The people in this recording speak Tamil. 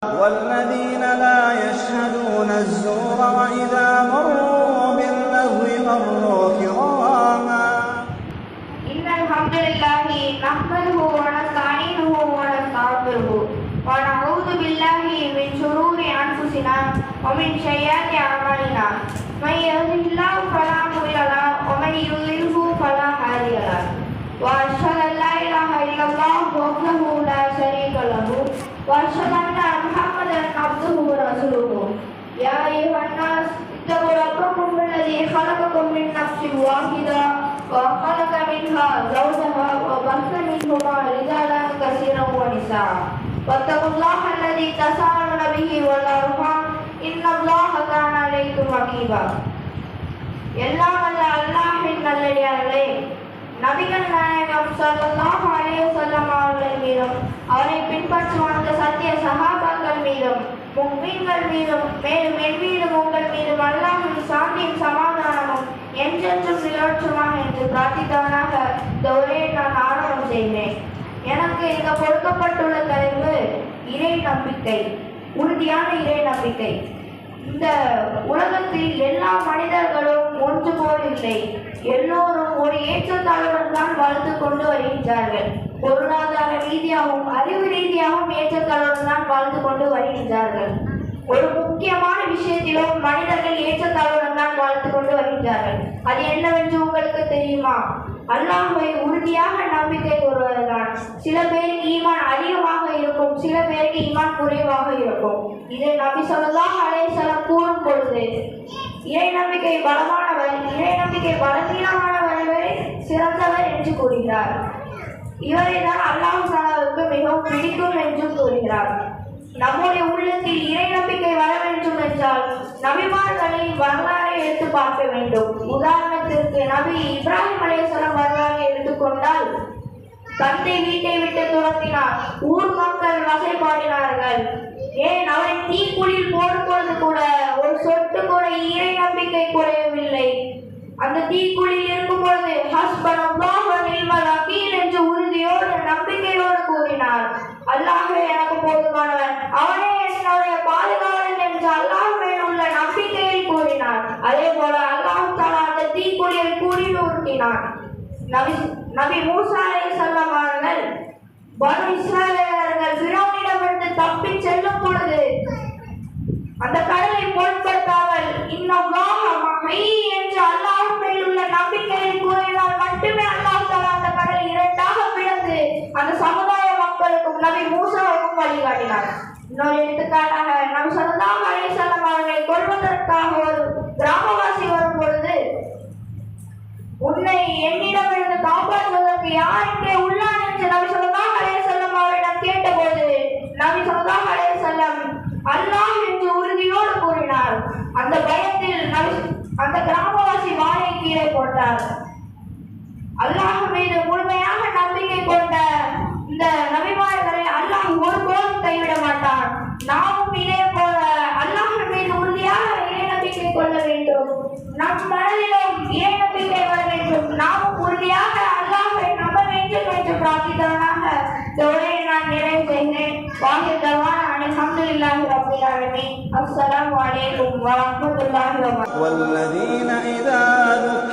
والذين لا يشهدون الزور وإذا مروا باللغو مروا كراما إن الحمد لله نحمده ونستعينه ونستغفره ونعوذ بالله من شرور أنفسنا ومن سيئات أعمالنا من يهده الله فلا مضل له وأشهد أن محمدا عبده ورسوله يا أيها الناس اتقوا ربكم الذي خلقكم من نفس واحدة وخلق منها زوجها وبث منهما رجالا كثيرا ونساء واتقوا الله الذي تساءلون به والأرحام إن الله كان عليكم رقيبا எல்லாம் வல்ல அல்லாஹின் நல்லடியார்களே நபிகள் நாயகம் ஸல்லல்லாஹு அலைய சொல்லம் அவர்கள் மீதும் அவரை பின்பற்றி வந்த சத்திய சகாபாக்கள் மீதும் முக்மீன்கள் மீதும் மேலும் என் மீதும் உங்கள் மீதும் அல்லாமல் சாந்தியும் சமாதானமும் என்றென்றும் நிலவற்றுமாக என்று பிரார்த்தித்தவனாக இந்த உரையை நான் ஆரம்பம் செய்கிறேன். எனக்கு இங்க கொடுக்கப்பட்டுள்ள தலைப்பு இறை நம்பிக்கை உறுதியான இறை நம்பிக்கை. இந்த உலகத்தில் எல்லா மனிதர்களும் ஒன்று போல் இல்லை. எல்லோரும் ஒரு ஏற்றத்தாழ்வுடன் தான் வாழ்ந்து கொண்டு வருகின்றார்கள். பொருளாதார ரீதியாகவும் அறிவு ரீதியாகவும் ஏற்றத்தாழ்வுடன் தான் வளர்த்து கொண்டு வருகின்றார்கள். ஒரு முக்கியமான விஷயத்திலும் மனிதர்கள் ஏற்றத்தாழ்வுடன் தான் வளர்த்து கொண்டு வருகின்றார்கள். அது என்னவென்று உங்களுக்கு தெரியுமா? அல்லாஹ்வை உறுதியாக நம்பிக்கை வருவதுதான் சில பேருக்கு ஈமான் அதிகமாக இருக்கும் சில பேருக்கு ஈமான் குறைவாக இருக்கும். இதை நபி சொல்லலாம் அலைசலம் கூறும் பொழுது இறை நம்பிக்கை பலமானவர் இறை நம்பிக்கை பலவீனமான சிறந்தவர் என்று கூறுகிறார். இவரை தான் அல்லாஹ் சாலாவுக்கு மிகவும் பிடிக்கும் என்றும் கூறுகிறார். நம்முடைய உள்ளத்தில் இறை நம்பிக்கை வர வேண்டும் என்றால் நபிமார்களின் வரலாறை எடுத்து பார்க்க வேண்டும். உதாரணத்திற்கு நபி இப்ராஹிம் அலேஸ்வரம் வரலாறு எடுத்துக்கொண்டால் தந்தை வீட்டை விட்டு துரத்தினார் ஊர் மக்கள் வசைப்பாடினார்கள் ஏன் அவரை தீக்குழியில் போடும் பொழுது கூட ஒரு சொட்டு கூட இறை நம்பிக்கை குறையவில்லை அந்த தீக்குழியில் இருக்கும் பொழுது ஹஸ்பண்ட் வக்கீல் என்று உறுதியோடு நம்பிக்கையோடு கூறினார் அல்லாஹே எனக்கு போதுமானவன் அவனே என்னுடைய பாதுகாவலன் என்று அல்லாஹ்வே உள்ள நம்பிக்கையில் கூறினார் அதே போல அல்லாஹ் தாலா அந்த தீக்குழியில் கூறி உருட்டினான் நபி நபி மூசா அலைஹிஸ்ஸலாம் அவர்கள் பனு இஸ்ராயலர்கள் ஃபிரௌனிடமிருந்து தப்பி செல்லும் பொழுது அந்த கடலை பொருட்படுத்தாமல் இன்னும் மஹை என்று அல்லாஹ் மேல் உள்ள நம்பிக்கையில் கூறினால் மட்டுமே அல்லாஹ் தாலா அந்த கடலை இரண்டாக பிளந்து அந்த சமுதாய மக்களுக்கும் நபி மூசாவுக்கும் வழிகாட்டினார். இன்னொரு எடுத்துக்காட்டாக யார் இங்கே உள்ளான் என்று நபி ஸல்லல்லாஹு அலே செல்லம் அவரிடம் கேட்டபோது நபி ஸல்லல்லாஹு அலே செல்லம் அல்லாஹ் என்று உறுதியோடு கூறினார். அந்த பயத்தில் நபி அந்த கிராமவாசி வாழை கீழே போட்டார். அல்லாஹ் மீது முழுமையாக நம்பிக்கை கொண்ட இந்த நபிமார்களை அல்லாஹ் ஒருபோதும் கைவிட மாட்டான். நாமும் இதே போல அல்லாஹ் மீது உறுதியாக இறை நம்பிக்கை கொள்ள வேண்டும். நம்ம மனதிலும் இறை நம்பிக்கை வர வேண்டும் நாமும் உறுதியாக அல்லாஹை நம்ப வேண்டும் என்று பிரார்த்தித்தவனாக இந்த உரையை நான் நிறைவு செய்கிறேன் வாஹிர் தவான் لله رب العالمين السلام عليكم ورحمة الله وبركاته والذين إذا ذكروا